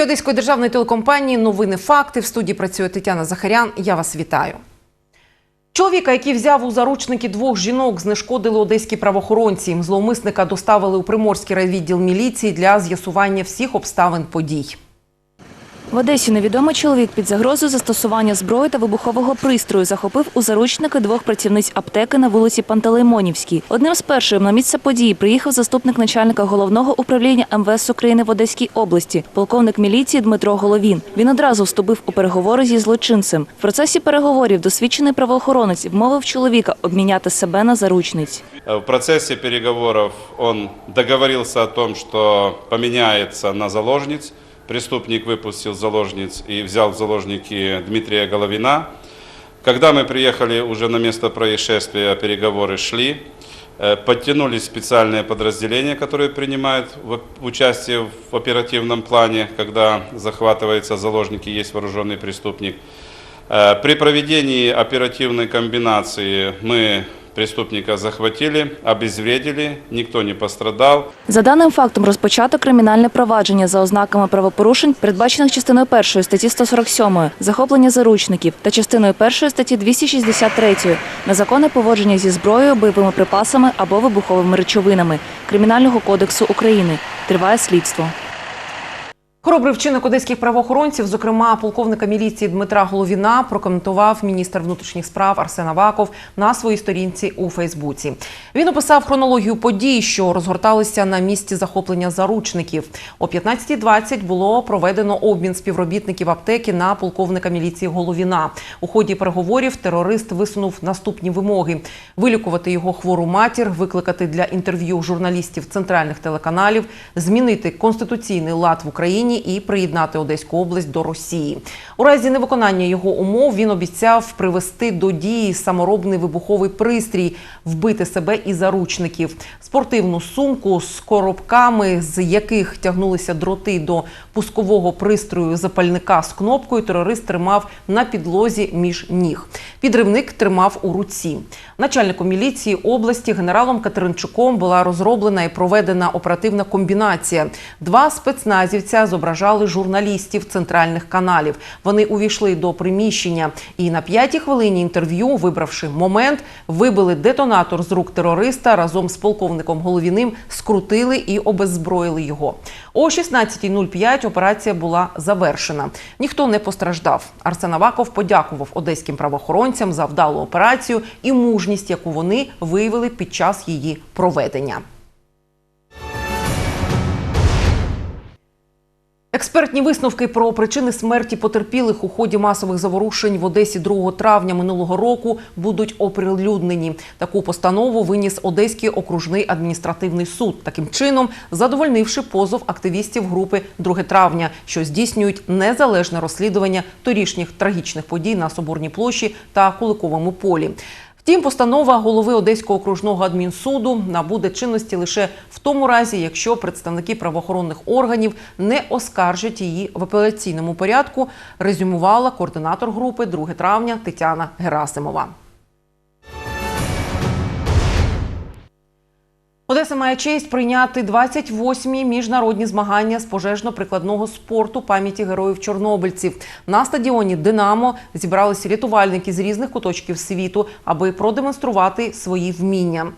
ефірі Одеської державної телекомпанії Новини факти. В студії працює Тетяна Захарян. Я вас вітаю. Чоловіка, який взяв у заручники двох жінок, знешкодили одеські правоохоронці. Зловмисника доставили у Приморський райвідділ міліції для з'ясування всіх обставин подій. В Одесі невідомий чоловік під загрозою застосування зброї та вибухового пристрою захопив у заручники двох працівниць аптеки на вулиці Пантелеймонівській. Одним з перших на місце події приїхав заступник начальника головного управління МВС України в Одеській області, полковник міліції Дмитро Головін. Він одразу вступив у переговори зі злочинцем. В процесі переговорів досвідчений правоохоронець вмовив чоловіка обміняти себе на заручниць. В процессе переговоров он договорился о том, что поменяется на заложниц. Преступник выпустил заложниц и взял в заложники Дмитрия Головина. Когда мы приехали уже на место происшествия, переговоры шли. Э, Подтянулись специальные подразделения, которые принимают участие в оперативном плане, когда захватываются заложники, есть вооруженный преступник. Э, При проведении оперативной комбинации мы преступника захватили, обезвредили, никто не пострадал. За даним фактом розпочато кримінальне провадження за ознаками правопорушень, передбачених частиною 1 статті 147 захоплення заручників та частиною 1 статті 263 незаконне поводження зі зброєю, бойовими припасами або вибуховими речовинами Кримінального кодексу України. Триває слідство. Хоробрий вчинок одеських правоохоронців, зокрема полковника міліції Дмитра Головіна, прокоментував міністр внутрішніх справ Арсен Аваков на своїй сторінці у Фейсбуці. Він описав хронологію подій, що розгорталися на місці захоплення заручників. О 15.20 було проведено обмін співробітників аптеки на полковника міліції Головіна. У ході переговорів терорист висунув наступні вимоги: вилікувати його хвору матір, викликати для інтерв'ю журналістів центральних телеканалів, змінити конституційний лад в Україні і приєднати Одеську область до Росії. У разі невиконання його умов він обіцяв привести до дії саморобний вибуховий пристрій, вбити себе і заручників, спортивну сумку з коробками, з яких тягнулися дроти до пускового пристрою запальника з кнопкою. Терорист тримав на підлозі між ніг. Підривник тримав у руці. Начальником міліції області генералом Катеринчуком була розроблена і проведена оперативна комбінація. Два спецназівця зображали журналістів центральних каналів. Вони увійшли до приміщення і на п'ятій хвилині інтерв'ю, вибравши момент, вибили детонатор з рук терориста разом з полковником Головіним, скрутили і обеззброїли його. О 16.05 операція була завершена. Ніхто не постраждав. Арсен Аваков подякував одеським правоохоронцям за вдалу операцію і мужність, яку вони виявили під час її проведення. Експертні висновки про причини смерті потерпілих у ході масових заворушень в Одесі 2 травня минулого року будуть оприлюднені. Таку постанову виніс Одеський окружний адміністративний суд, таким чином задовольнивши позов активістів групи 2 травня, що здійснюють незалежне розслідування торішніх трагічних подій на Соборній площі та Куликовому полі. Втім, постанова голови Одеського окружного адмінсуду набуде чинності лише в тому разі, якщо представники правоохоронних органів не оскаржать її в апеляційному порядку, резюмувала координатор групи 2 травня Тетяна Герасимова. Одеса має честь прийняти 28-мі міжнародні змагання з пожежно-прикладного спорту пам'яті героїв чорнобильців. На стадіоні Динамо зібралися рятувальники з різних куточків світу, аби продемонструвати свої вміння.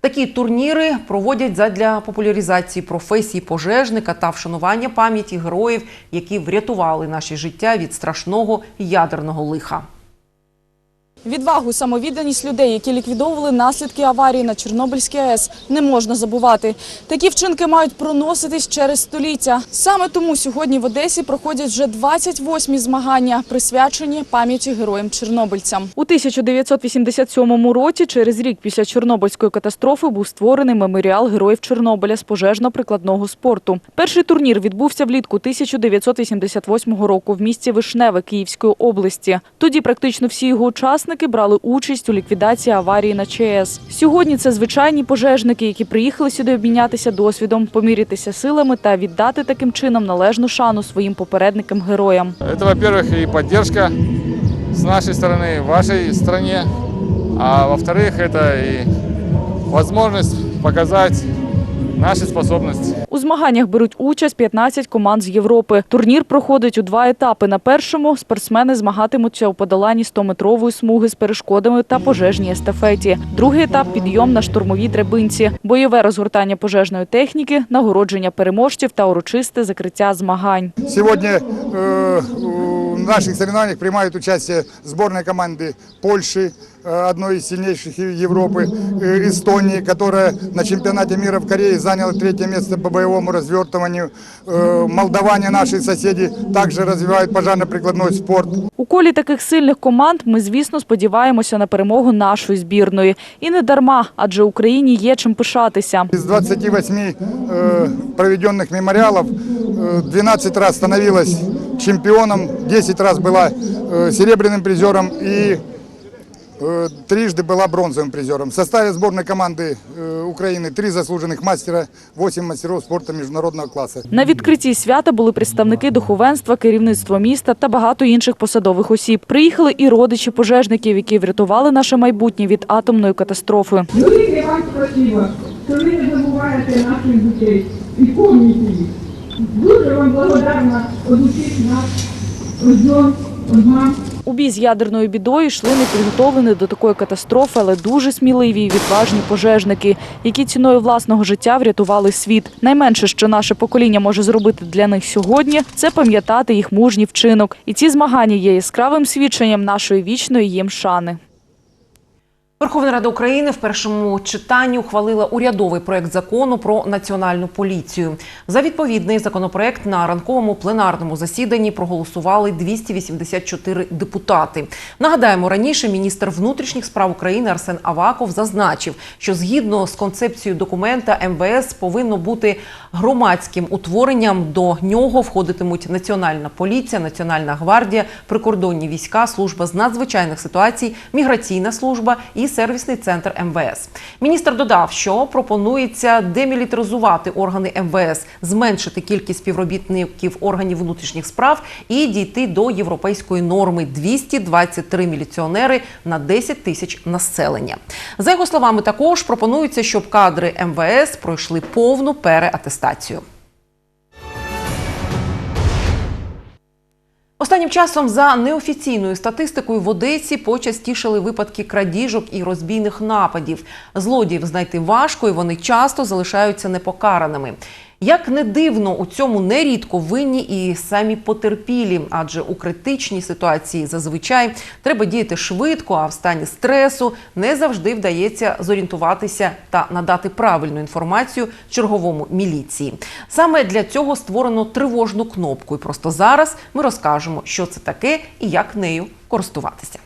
Такі турніри проводять задля популяризації професії пожежника та вшанування пам'яті героїв, які врятували наші життя від страшного ядерного лиха. Відвагу, самовідданість людей, які ліквідовували наслідки аварії на Чорнобильській АЕС, не можна забувати. Такі вчинки мають проноситись через століття. Саме тому сьогодні в Одесі проходять вже 28-мі змагання, присвячені пам'яті героям-чорнобильцям. У 1987 році, через рік після Чорнобильської катастрофи, був створений меморіал героїв Чорнобиля з пожежно-прикладного спорту. Перший турнір відбувся влітку 1988 року в місті Вишневе Київської області. Тоді практично всі його учасники брали участь у ліквідації аварії на ЧАЕС. Сьогодні це звичайні пожежники, які приїхали сюди обмінятися досвідом, помірятися силами та віддати таким чином належну шану своїм попередникам-героям. Это, во-первых, и поддержка с нашей стороны, в вашей стране. А во-вторых, это и возможность показать наши способности. У змаганнях беруть участь 15 команд з Європи. Турнір проходить у два етапи. На першому спортсмени змагатимуться у подоланні 100-метрової смуги з перешкодами та пожежній естафеті. Другий етап підйом на штурмовій драбинці, бойове розгортання пожежної техніки, нагородження переможців та урочисте закриття змагань. Сегодня э, в наших соревнованиях принимают участие сборная команды Польши, э, одной из сильнейших Европы, э, Эстонии, которая на чемпионате мира в Корее заняла третье место по боевому развертыванию. Э, Молдаване, наши соседи, также развивают пожарно-прикладной спорт. У колі таких сильних команд ми, звісно, сподіваємося на перемогу нашої збірної. І не дарма, адже Україні є чим пишатися. Из 28 э, проведенных мемориалов э, 12 раз становилась чемпионом, 10 раз была э, серебряным призером и э, трижды была бронзовым призером. В составе сборной команды э, Украины три заслуженных мастера, 8 мастеров спорта международного класса. На відкритті свята були представники духовенства, керівництво міста та багато інших посадових осіб. Приїхали і родичі пожежників, які врятували наше майбутнє від атомної катастрофи. Велике вам спасибо, що ви не забуваєте наших дітей і помните їх. Дуже вам благодарна від усіх нас, від жон, від мам. У бій з ядерною бідою йшли непідготовлені до такої катастрофи, але дуже сміливі і відважні пожежники, які ціною власного життя врятували світ. Найменше, що наше покоління може зробити для них сьогодні, це пам'ятати їх мужній вчинок. І ці змагання є яскравим свідченням нашої вічної їм шани. Верховна Рада України в першому читанні ухвалила урядовий проект закону про національну поліцію. За відповідний законопроект на ранковому пленарному засіданні проголосували 284 депутати. Нагадаємо, раніше міністр внутрішніх справ України Арсен Аваков зазначив, що згідно з концепцією документа МВС повинно бути громадським утворенням. До нього входитимуть Національна поліція, Національна гвардія, прикордонні війська, служба з надзвичайних ситуацій, міграційна служба і сервісний центр МВС. Міністр додав, що пропонується демілітаризувати органи МВС, зменшити кількість співробітників органів внутрішніх справ і дійти до європейської норми 223 міліціонери на 10 тисяч населення. За його словами, також пропонується, щоб кадри МВС пройшли повну переатестацію. Останнім часом за неофіційною статистикою в Одесі почастішали випадки крадіжок і розбійних нападів. Злодіїв знайти важко, і вони часто залишаються непокараними. Як не дивно, у цьому нерідко винні і самі потерпілі, адже у критичній ситуації зазвичай треба діяти швидко, а в стані стресу не завжди вдається зорієнтуватися та надати правильну інформацію черговому міліції. Саме для цього створено тривожну кнопку. І просто зараз ми розкажемо, що це таке і як нею користуватися.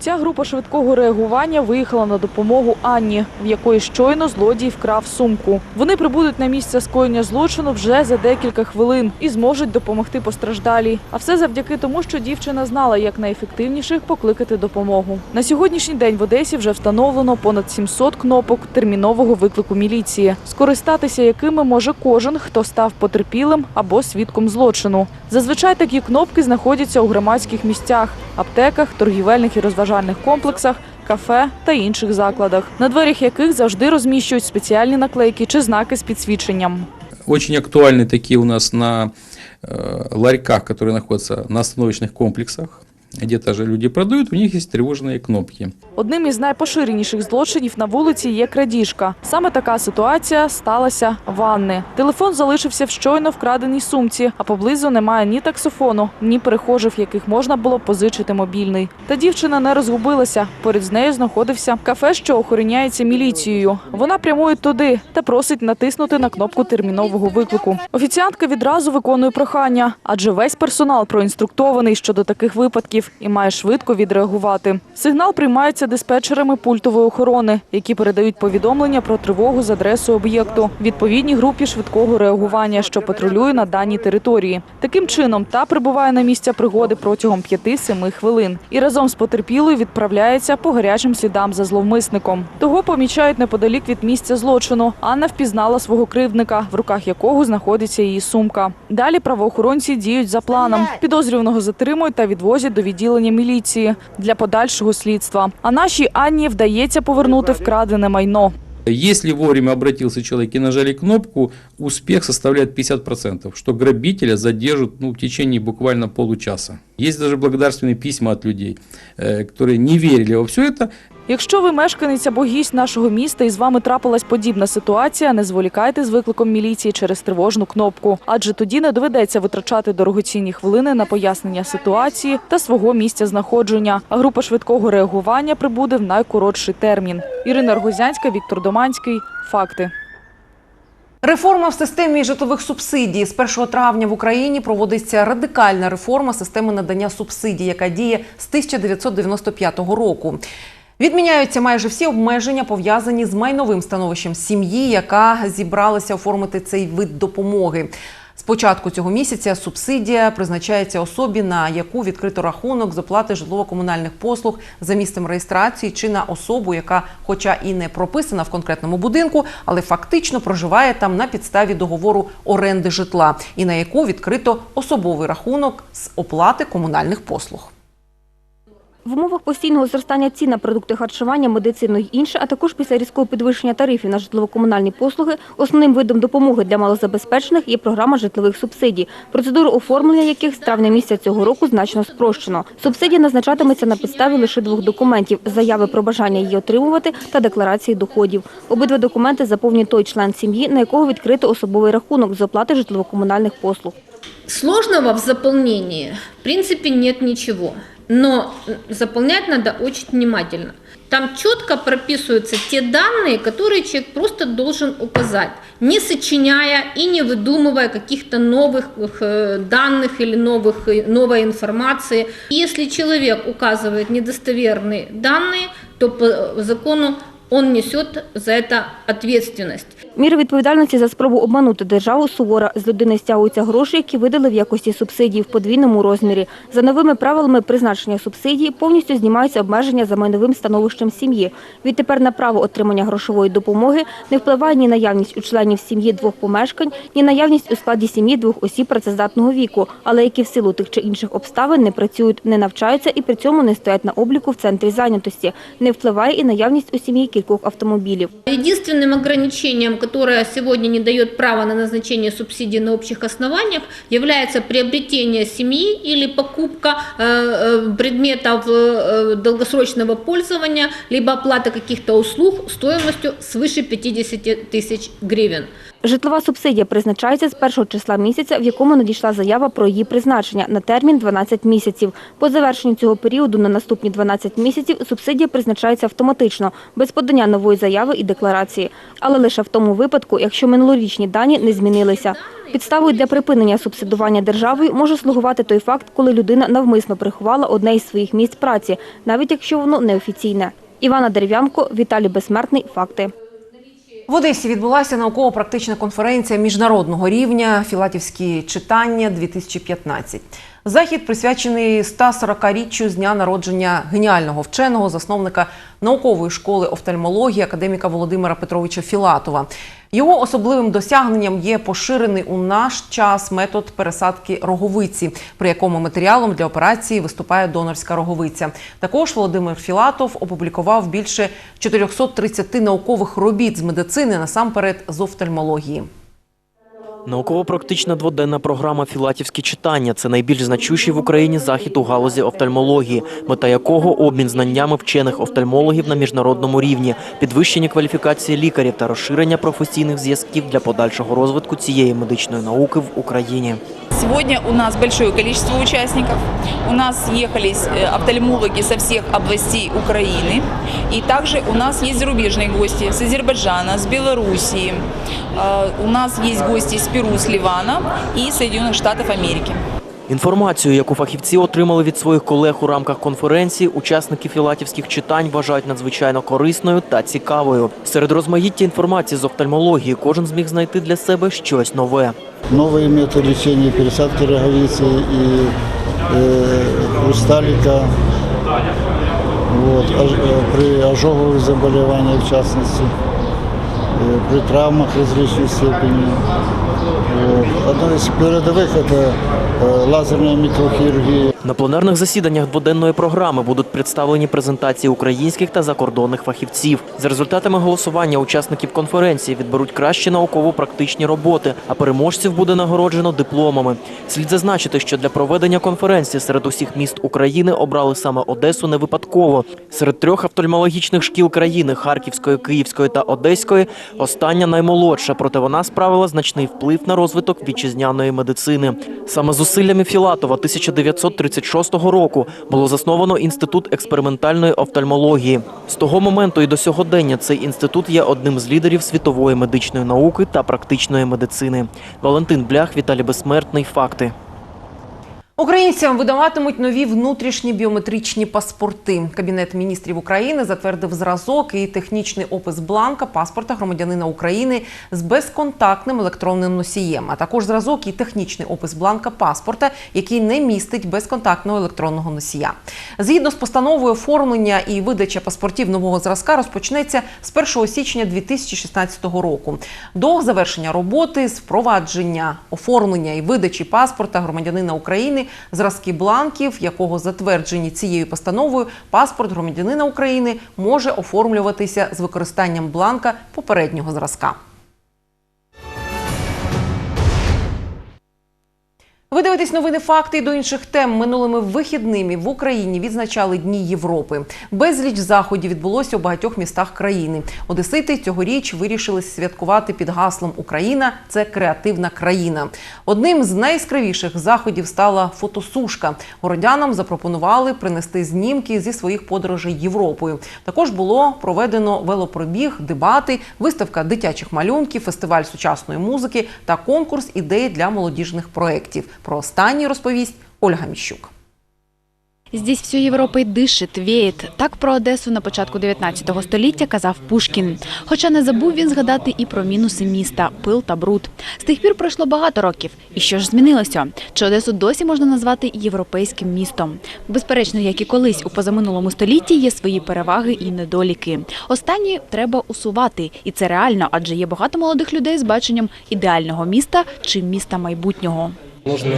Ця група швидкого реагування виїхала на допомогу Анні, в якої щойно злодій вкрав сумку. Вони прибудуть на місце скоєння злочину вже за декілька хвилин і зможуть допомогти постраждалій. А все завдяки тому, що дівчина знала, як найефективніше покликати допомогу. На сьогоднішній день в Одесі вже встановлено понад 700 кнопок термінового виклику міліції, скористатися якими може кожен, хто став потерпілим або свідком злочину. Зазвичай такі кнопки знаходяться у громадських місцях, аптеках, торгівельних і розважальних комплексах, кафе та інших закладах, на дверях яких завжди розміщують спеціальні наклейки чи знаки з підсвіченням. Очень актуальны такие у нас на э, ларьках, которые находятся на остановочных комплексах. Где тоже люди продают, у них есть тревожные кнопки. Одним із найпоширеніших злочинів на вулиці є крадіжка. Саме така ситуація сталася в Анни. Телефон залишився в щойно вкраденій сумці, а поблизу немає ні таксофону, ні перехожих, яких можна було позичити мобільний. Та дівчина не розгубилася. Поряд з нею знаходився кафе, що охороняється міліцією. Вона прямує туди та просить натиснути на кнопку термінового виклику. Офіціантка відразу виконує прохання, адже весь персонал проінструктований щодо таких випадків і має швидко відреагувати. Сигнал приймається диспетчерами пультової охорони, які передають повідомлення про тривогу з адресою об'єкту відповідній групі швидкого реагування, що патрулює на даній території. Таким чином, та прибуває на місця пригоди протягом 5-7 хвилин і разом з потерпілою відправляється по гарячим слідам за зловмисником. Того помічають неподалік від місця злочину. Анна впізнала свого кривдника, в руках якого знаходиться її сумка. Далі правоохоронці діють за планом. Підозрюваного затримують та відвозять до відділення міліції для подальшого слідства. А нашій Анні вдається повернути вкрадене майно. Если вовремя обратился человек и нажали кнопку, успех составляет 50%, что грабителя задержат ну, в течение буквально получаса. Есть даже благодарственные письма от людей, э, которые не верили во все это, Якщо ви мешканець або гість нашого міста і з вами трапилась подібна ситуація, не зволікайте з викликом міліції через тривожну кнопку, адже тоді не доведеться витрачати дорогоцінні хвилини на пояснення ситуації та свого місця знаходження. А група швидкого реагування прибуде в найкоротший термін. Ірина Рогозянська, Віктор Доманський. Факти. Реформа в системі житлових субсидій з 1 травня в Україні проводиться радикальна реформа системи надання субсидій, яка діє з 1995 року. Відміняються майже всі обмеження, пов'язані з майновим становищем сім'ї, яка зібралася оформити цей вид допомоги. З початку цього місяця субсидія призначається особі, на яку відкрито рахунок з оплати житлово-комунальних послуг за місцем реєстрації, чи на особу, яка, хоча і не прописана в конкретному будинку, але фактично проживає там на підставі договору оренди житла, і на яку відкрито особовий рахунок з оплати комунальних послуг. В умовах постійного зростання цін на продукти харчування, медицину й інше, а також після різкого підвищення тарифів на житлово-комунальні послуги, основним видом допомоги для малозабезпечених є програма житлових субсидій, процедуру оформлення яких з травня місяця цього року значно спрощено. Субсидія назначатиметься на підставі лише двох документів – заяви про бажання її отримувати та декларації доходів. Обидва документи заповнює той член сім'ї, на якого відкрито особовий рахунок з оплати житлово-комунальних послуг. Сложного в заполнении, в принципе, нет ничего. Но заполнять надо очень внимательно. Там четко прописываются те данные, которые человек просто должен указать, не сочиняя и не выдумывая каких-то новых э, данных или новых, э, новой информации. Если человек указывает недостоверные данные, то по закону он несет за это ответственность. Міра відповідальності за спробу обманути державу сувора. З людини стягуються гроші, які видали в якості субсидій в подвійному розмірі. За новими правилами призначення субсидії повністю знімаються обмеження за майновим становищем сім'ї. Відтепер на право отримання грошової допомоги не впливає ні наявність у членів сім'ї двох помешкань, ні наявність у складі сім'ї двох осіб працездатного віку, але які в силу тих чи інших обставин не працюють, не навчаються і при цьому не стоять на обліку в центрі зайнятості. Не впливає і наявність у сім'ї кількох автомобілів. Единственным ограничением, которое сегодня не дает права на назначение субсидий на общих основаниях, является приобретение семьи или покупка э, э, предметов э, долгосрочного пользования, либо оплата каких-то услуг стоимостью свыше 50 тысяч гривен. Житлова субсидія призначається з першого числа місяця, в якому надійшла заява про її призначення на термін 12 місяців. По завершенню цього періоду на наступні 12 місяців субсидія призначається автоматично, без подання нової заяви і декларації. Але лише в тому випадку, якщо минулорічні дані не змінилися. Підставою для припинення субсидування державою може слугувати той факт, коли людина навмисно приховала одне із своїх місць праці, навіть якщо воно неофіційне. Івана Дерев'янко, Віталій Безсмертний. Факти. В Одесі відбулася науково-практична конференція міжнародного рівня Філатівські читання 2015. Захід присвячений 140-річчю з дня народження геніального вченого, засновника наукової школи офтальмології академіка Володимира Петровича Філатова. Його особливим досягненням є поширений у наш час метод пересадки роговиці, при якому матеріалом для операції виступає донорська роговиця. Також Володимир Філатов опублікував більше 430 наукових робіт з медицини, насамперед з офтальмології. Науково-практична дводенна програма Філатівські читання це найбільш значущий в Україні захід у галузі офтальмології, мета якого обмін знаннями вчених офтальмологів на міжнародному рівні, підвищення кваліфікації лікарів та розширення професійних зв'язків для подальшого розвитку цієї медичної науки в Україні. Сегодня у нас большое количество участников. У нас ехались э, офтальмологи со всех областей Украины. И также у нас есть зарубежные гости с Азербайджана, с Белоруссии. Э, У нас есть гости из Перу, с Ливана и Соединенных Штатов Америки. Інформацію, яку фахівці отримали від своїх колег у рамках конференції, учасники філатівських читань вважають надзвичайно корисною та цікавою. Серед розмаїття інформації з офтальмології кожен зміг знайти для себе щось нове. Новые методы лечения, пересадки роговицы и э, хрусталика, вот, ож- э, при ожоговых заболеваниях в частности. Э, при травмах различной степени. Вот. Одно из передовых – это э, лазерная микрохирургия. На пленарних засіданнях дводенної програми будуть представлені презентації українських та закордонних фахівців. За результатами голосування учасників конференції відберуть кращі науково-практичні роботи, а переможців буде нагороджено дипломами. Слід зазначити, що для проведення конференції серед усіх міст України обрали саме Одесу не випадково. Серед трьох офтальмологічних шкіл країни Харківської, Київської та Одеської остання наймолодша, проте вона справила значний вплив на розвиток вітчизняної медицини. Саме зусиллями Філатова 1936 року було засновано інститут експериментальної офтальмології. З того моменту і до сьогодення цей інститут є одним з лідерів світової медичної науки та практичної медицини. Валентин Блях, Віталій Безсмертний. Факти. Українцям видаватимуть нові внутрішні біометричні паспорти. Кабінет міністрів України затвердив зразок і технічний опис бланка паспорта громадянина України з безконтактним електронним носієм, а також зразок і технічний опис бланка паспорта, який не містить безконтактного електронного носія. Згідно з постановою, оформлення і видача паспортів нового зразка розпочнеться з 1 січня 2016 року. До завершення роботи з впровадження, оформлення і видачі паспорта громадянина України, зразки бланків, якого затверджені цією постановою, паспорт громадянина України може оформлюватися з використанням бланка попереднього зразка. Ви дивитесь новини факти і до інших тем. Минулими вихідними в Україні відзначали Дні Європи. Безліч заходів відбулося у багатьох містах країни. Одесити цьогоріч вирішили святкувати під гаслом Україна це креативна країна. Одним з найяскравіших заходів стала фотосушка. Городянам запропонували принести знімки зі своїх подорожей Європою. Також було проведено велопробіг, дебати, виставка дитячих малюнків, фестиваль сучасної музики та конкурс ідей для молодіжних проєктів. Про останній розповість Ольга Міщук. Здесь все Європою дишить, віє. Так про Одесу на початку 19 століття казав Пушкін. Хоча не забув він згадати і про мінуси міста – пил та бруд. З тих пір пройшло багато років. І що ж змінилося? Чи Одесу досі можна назвати європейським містом? Безперечно, як і колись у позаминулому столітті є свої переваги і недоліки. Останні треба усувати. І це реально, адже є багато молодих людей з баченням ідеального міста чи міста майбутнього. Нужно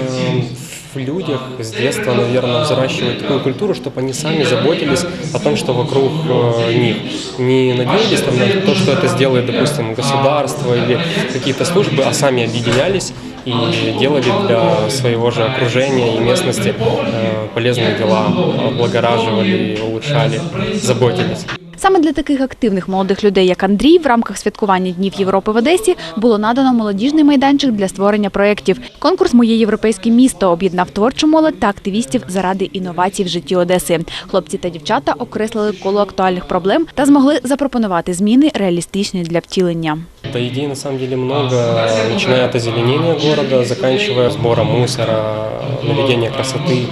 в людях с детства, наверное, взращивать такую культуру, чтобы они сами заботились о том, что вокруг э, них. Не надеялись там, на то, что это сделает, допустим, государство или какие-то службы, а сами объединялись и делали для своего же окружения и местности э, полезные дела, облагораживали, улучшали, заботились. Саме для таких активних молодих людей, як Андрій, в рамках святкування Днів Європи в Одесі було надано молодіжний майданчик для створення проєктів. Конкурс Моє європейське місто об'єднав творчу молодь та активістів заради інновацій в житті Одеси. Хлопці та дівчата окреслили коло актуальних проблем та змогли запропонувати зміни реалістичні для втілення. Да, идей на самом деле много, начиная от озеленения города, заканчивая сбором мусора, наведения красоты.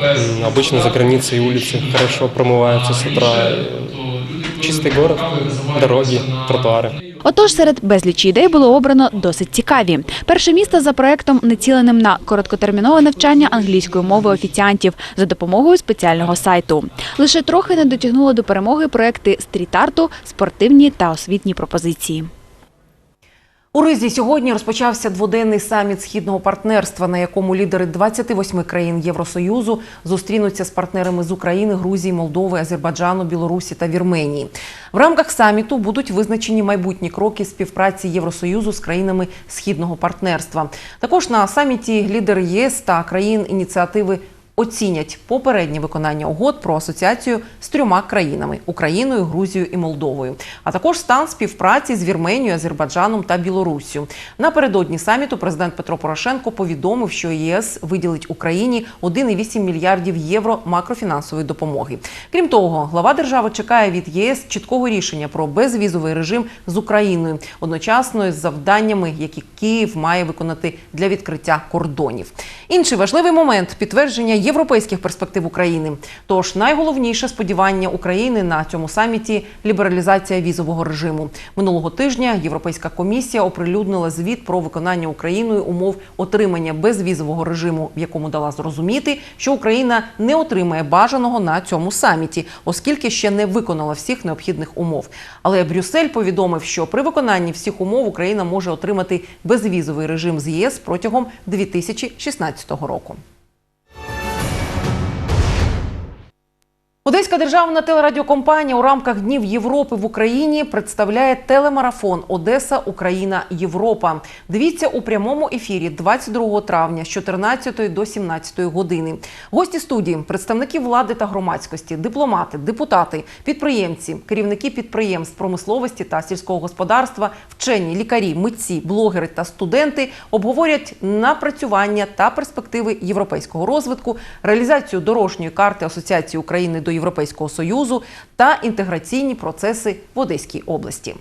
М, Обычно за границей улицы хорошо промываются с утра. Чистый город, дороги, тротуари. Отож, серед безлічі ідей було обрано досить цікаві. Перше місто за проектом націленим на короткотермінове навчання англійської мови офіціантів за допомогою спеціального сайту. Лише трохи не дотягнуло до перемоги проекти стріт-арту, спортивні та освітні пропозиції. У Ризі сьогодні розпочався дводенний саміт східного партнерства, на якому лідери 28 країн Євросоюзу зустрінуться з партнерами з України, Грузії, Молдови, Азербайджану, Білорусі та Вірменії. В рамках саміту будуть визначені майбутні кроки співпраці Євросоюзу з країнами східного партнерства. Також на саміті лідери ЄС та країн ініціативи. Оцінять попереднє виконання угод про асоціацію з трьома країнами Україною, Грузією і Молдовою, а також стан співпраці з Вірменією, Азербайджаном та Білоруссю. Напередодні саміту президент Петро Порошенко повідомив, що ЄС виділить Україні 1,8 мільярдів євро макрофінансової допомоги. Крім того, глава держави чекає від ЄС чіткого рішення про безвізовий режим з Україною, одночасно з завданнями, які Київ має виконати для відкриття кордонів. Інший важливий момент підтвердження європейських перспектив України. Тож найголовніше сподівання України на цьому саміті лібералізація візового режиму. Минулого тижня Європейська комісія оприлюднила звіт про виконання Україною умов отримання безвізового режиму, в якому дала зрозуміти, що Україна не отримає бажаного на цьому саміті, оскільки ще не виконала всіх необхідних умов. Але Брюссель повідомив, що при виконанні всіх умов Україна може отримати безвізовий режим з ЄС протягом 2016 року. Одеська державна телерадіокомпанія у рамках Днів Європи в Україні представляє телемарафон Одеса, Україна, Європа. Дивіться у прямому ефірі 22 травня з 14 до 17 години. Гості студії, представники влади та громадськості, дипломати, депутати, підприємці, керівники підприємств промисловості та сільського господарства, вчені, лікарі, митці, блогери та студенти обговорять напрацювання та перспективи європейського розвитку, реалізацію дорожньої карти Асоціації України до Європейського Союзу та інтеграційні процеси в Одеській області.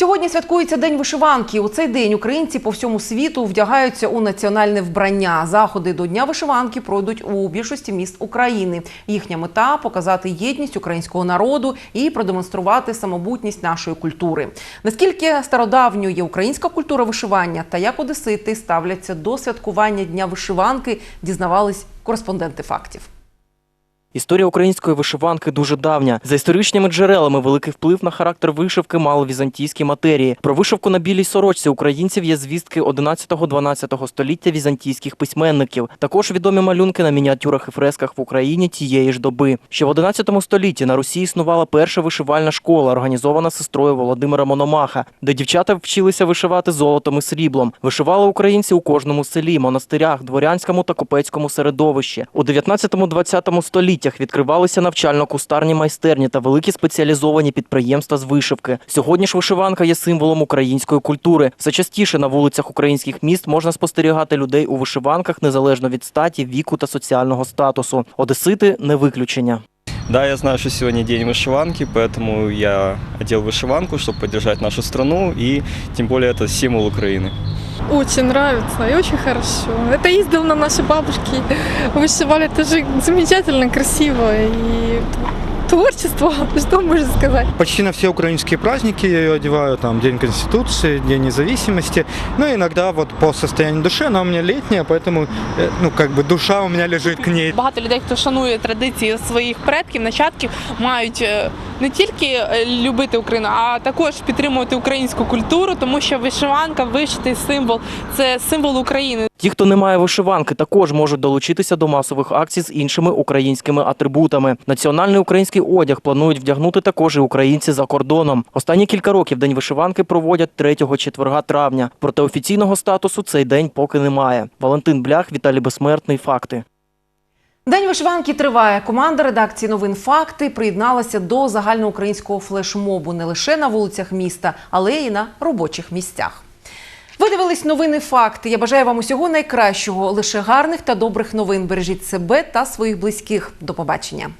Сьогодні святкується День вишиванки. У цей день українці по всьому світу вдягаються у національне вбрання. Заходи до Дня вишиванки пройдуть у більшості міст України. Їхня мета показати єдність українського народу і продемонструвати самобутність нашої культури. Наскільки стародавньою є українська культура вишивання та як одесити ставляться до святкування Дня вишиванки, дізнавались кореспонденти фактів. Історія української вишиванки дуже давня. За історичними джерелами великий вплив на характер вишивки мали візантійські матерії. Про вишивку на білій сорочці українців є звістки 11-12 століття візантійських письменників. Також відомі малюнки на мініатюрах і фресках в Україні тієї ж доби. Ще в 11 столітті на Русі існувала перша вишивальна школа, організована сестрою Володимира Мономаха, де дівчата вчилися вишивати золотом і сріблом. Вишивали українці у кожному селі, монастирях, дворянському та купецькому середовищі. У 19-20 століттях відкривалися навчально-кустарні майстерні та великі спеціалізовані підприємства з вишивки. Сьогодні ж вишиванка є символом української культури. Все частіше на вулицях українських міст можна спостерігати людей у вишиванках незалежно від статі, віку та соціального статусу. Одесити не виключення. Да, я знаю, что сегодня день вышиванки, поэтому я одел вышиванку, чтобы поддержать нашу страну, и тем более это символ Украины. Очень нравится и очень хорошо. Это издавна наши бабушки вышивали. Это же замечательно, красиво и творчество, что можно сказать. Почти на все украинские праздники я ее одеваю, там День Конституции, День независимости. Ну, иногда вот по состоянию души, она у меня летняя, поэтому, э, ну, как бы душа у меня лежит к ней. Багато людей, хто шанує традиції своїх предків, нащадків, мають е, не тільки е, любити Україну, а також підтримувати українську культуру, тому що вишиванка, вишитий символ це символ України. Ті, хто не має вишиванки, також можуть долучитися до масових акцій з іншими українськими атрибутами. Національний український одяг планують вдягнути також і українці за кордоном. Останні кілька років день вишиванки проводять 3 четверга травня. Проте офіційного статусу цей день поки немає. Валентин Блях, Віталій Безсмертний. Факти. День вишиванки триває. Команда редакції новин Факти приєдналася до загальноукраїнського флешмобу не лише на вулицях міста, але й на робочих місцях. Ви дивились новини факти. Я бажаю вам усього найкращого, лише гарних та добрих новин. Бережіть себе та своїх близьких. До побачення.